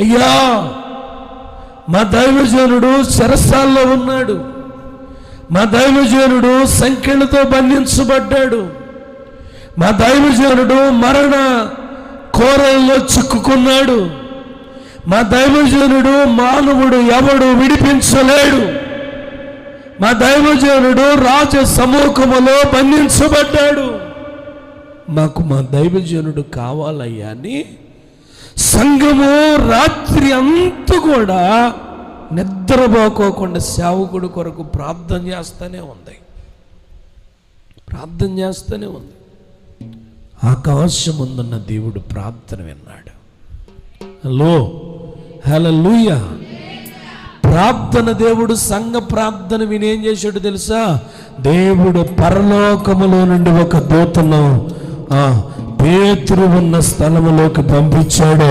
అయ్యా మా దైవజనుడు చెరసాల్లో ఉన్నాడు. మా దైవజనుడు సంఖ్యలతో బంధించబడ్డాడు. మా దైవజనుడు మరణ కోరల్లో చిక్కుకున్నాడు. మా దైవజనుడు మానవుడు ఎవడు విడిపించలేడు. మా దైవజనుడు రాజ సమూహములో బంధించబడ్డాడు. మాకు మా దైవజనుడు కావాలయ్యా అని సంఘము రాత్రి అంతా కూడా నిద్రపోకోకుండా సేవకుడు కొరకు ప్రార్థన చేస్తూనే ఉంది. ప్రార్థన చేస్తూనే ఉంది. ఆకాశం ముందున్న దేవుడు ప్రార్థన విన్నాడు. హలో హలో లూయ ప్రార్థన దేవుడు సంఘ ప్రార్థన వినేం చేశాడు తెలుసా? దేవుడు పరలోకములో నుండి ఒక దూతను ఆ పేతురు ఉన్న స్థలములోకి పంపించాడు.